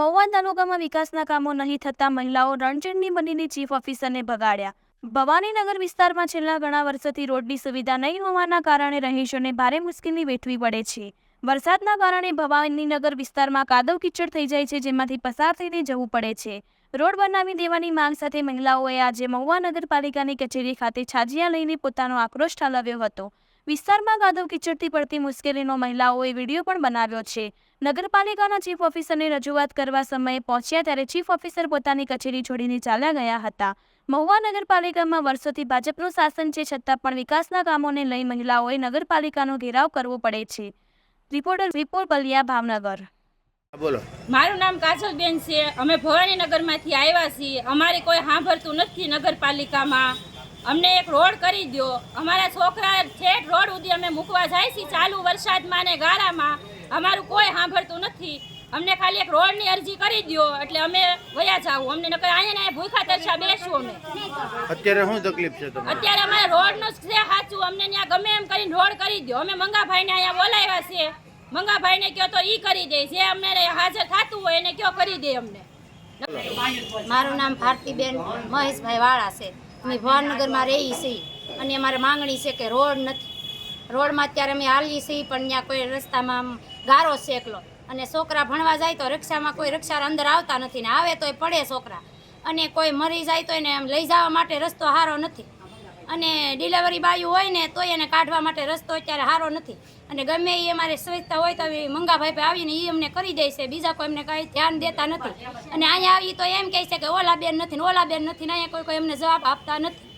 મહુવા તાલુકામાં વિકાસના કામો નહીં થતા મહિલાઓ રણચંડની બનીને ચીફ ઓફિસરને ભગાડ્યા. ભવાનીનગર વિસ્તારમાં છેલ્લા ઘણા વર્ષોથી રોડની સુવિધા નહીં હોવાના કારણે રહીશોને ભારે મુશ્કેલી વેઠવી પડે છે. વરસાદના કારણે ભવાનીનગર વિસ્તારમાં કાદવ કીચડ થઈ જાય છે, જેમાંથી પસાર થઈને જવું પડે છે. રોડ બનાવી દેવાની માંગ સાથે મહિલાઓએ આજે મહુવા નગરપાલિકાની કચેરી ખાતે છાજિયા લઈને પોતાનો આક્રોશ ઠાલવ્યો હતો. વિસ્તારમાં ગાધવ કિચડતી પડતી મુશ્કેલીનો મહિલાઓએ વીડિયો પણ બનાવ્યો છે. નગરપાલિકાના ચીફ ઓફિસરને રજૂઆત કરવા સમયે પહોંચ્યા ત્યારે ચીફ ઓફિસર પોતાની કચેરી છોડીને ચાલ્યા ગયા હતા. મહુવા નગરપાલિકામાં વર્ષોથી ભાજપનું શાસન છે છતાં પણ વિકાસના કામોને લઈ મહિલાઓએ નગરપાલિકાનો ઘેરાવ કરવો પડે છે. રિપોર્ટર વિપુલ બલિયા ભાવનગર. બોલો. મારું નામ કાજલબેન છે. અમે ભવાનીનગરમાંથી આવ્યા છીએ. અમારે કોઈ સાંભળતું નથી નગરપાલિકામાં. અમને એક રોડ કરી દો અમારા છોકરા ઠેઠ રોડ સુધી અમે મૂકવા જાય છીએ. ચાલુ વરસાદમાં ને ગારામાં અમારું કોઈ સાંભળતું નથી. અમને ખાલી એક રોડની અરજી કરી દો એટલે અમે વયા જાવું અમને નકર અહીંયા ને ભૂખા તરસા બેસવું અમે. અત્યારે શું તકલીફ છે તમને અત્યારે અમારે રોડનું જ છે સાચું. અમને ત્યાં ગમે એમ કરીને રોડ કરી દો અમે મંગાભાઈને અહીંયા બોલાવ્યા છે. મંગાભાઈને કયો તો ઈ કરી દે. જે અમને હાજર થતું હોય એને કયો કરી દે અમને. મારું નામ ભારતીબેન મહેશભાઈ વાળા છે. અમે ભાવનગરમાં રહીએ છીએ. અને અમારે માંગણી છે કે રોડ નથી. રોડમાં અત્યારે અમે હાલીએ છીએ, પણ ત્યાં કોઈ રસ્તામાં ગારો છે એકલો. અને છોકરા ભણવા જાય તો રિક્ષામાં કોઈ રિક્ષા અંદર આવતા નથી ને આવે તોય પડે છોકરા. અને કોઈ મરી જાય તો એને લઈ જવા માટે રસ્તો સારો નથી. અને ડિલિવરી બાયું હોય ને તોય એને કાઢવા માટે રસ્તો અત્યારે સારો નથી. અને ગમે એ અમારે સ્વચ્છતા હોય તો એ મંગાભાઈ પાસે આવીને એ અમને કરી દે છે. બીજા કોઈ એમને કાંઈ ધ્યાન દેતા નથી. અને અહીંયા આવી તો એમ કહે છે કે ઓલા બેન નથી ને ઓલા બેન નથી ને અહીંયા કોઈ કોઈ એમને જવાબ આપતા નથી.